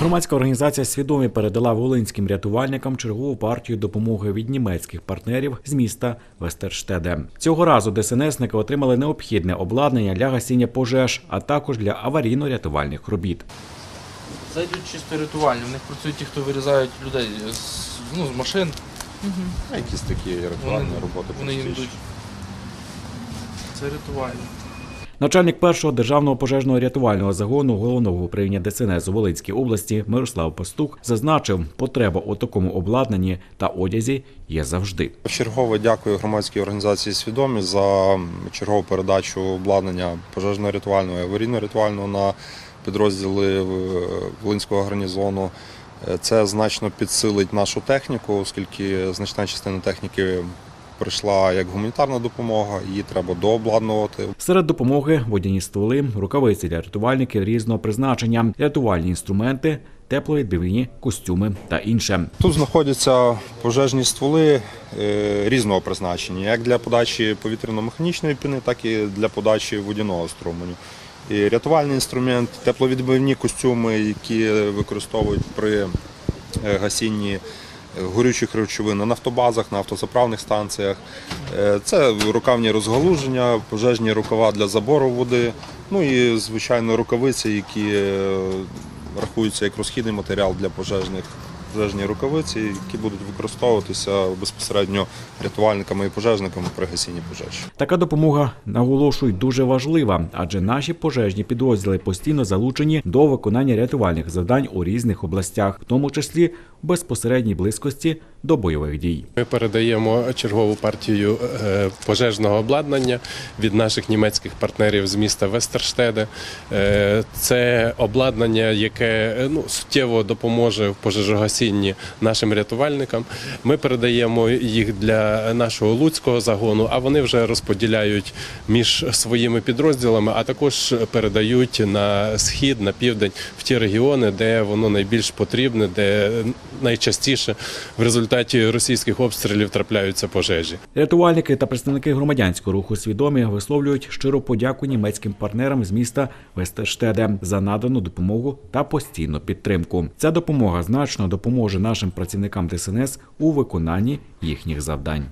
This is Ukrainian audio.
Громадська організація свідомі передала волинським рятувальникам чергову партію допомоги від німецьких партнерів з міста Вестерштеде. Цього разу ДСНСники отримали необхідне обладнання для гасіння пожеж, а також для аварійно-рятувальних робіт. Це йдуть чисто рятувальні. В них працюють ті, хто вирізають людей з, ну, з машин. Якісь такі ритуальні роботи. вони їм йдуть. Це рятувальні. Начальник першого державного пожежного рятувального загону головного управління ДСНС у Волинській області Мирослав Пастух зазначив, потреба у такому обладнанні та одязі є завжди. Вчергове дякую громадській організації свідомі за чергову передачу обладнання пожежно-рятувального і аварійно-рятувального на підрозділи е, Волинського гарнізону. Е, Це значно підсилить нашу техніку, оскільки значна частина техніки прийшла як гуманітарна допомога, її треба дообладнувати. Серед допомоги водяні стволи, рукавиці для рятувальників різного призначення, рятувальні інструменти, тепловідбивні костюми та інше. Тут знаходяться пожежні стволи е, різного призначення, як для подачі повітряно-механічної піни, так і для подачі водяного струменю. І рятувальний інструмент, тепловідбивні костюми, які використовують при е, гасінні горючих речовин на нафтобазах, на автозаправних станціях. Е, Це рукавні розгалуження, пожежні рукава для забору води, ну і звичайно рукавиці, які е, рахуються як розхідний матеріал для пожежних пожежні рукавиці, які будуть використовуватися безпосередньо рятувальниками і пожежниками при гасінні пожеж. Така допомога наголошують дуже важлива, адже наші пожежні підрозділи постійно залучені до виконання рятувальних завдань у різних областях, в тому числі безпосередній близькості до бойових дій. Ми передаємо чергову партію е, пожежного обладнання від наших німецьких партнерів з міста Вестерштеде. Е, Це обладнання, яке е, ну, суттєво допоможе в пожежогасінні нашим рятувальникам. Ми передаємо їх для нашого луцького загону, а вони вже розподіляють між своїми підрозділами, а також передають на схід, на південь, в ті регіони, де воно найбільш потрібне, де найчастіше в результаті російських обстрілів трапляються пожежі. Рятувальники та представники громадянського руху свідомі висловлюють щиру подяку німецьким партнерам з міста Вестерштеде за надану допомогу та постійну підтримку. Ця допомога значно допоможе нашим працівникам ДСНС у виконанні їхніх завдань.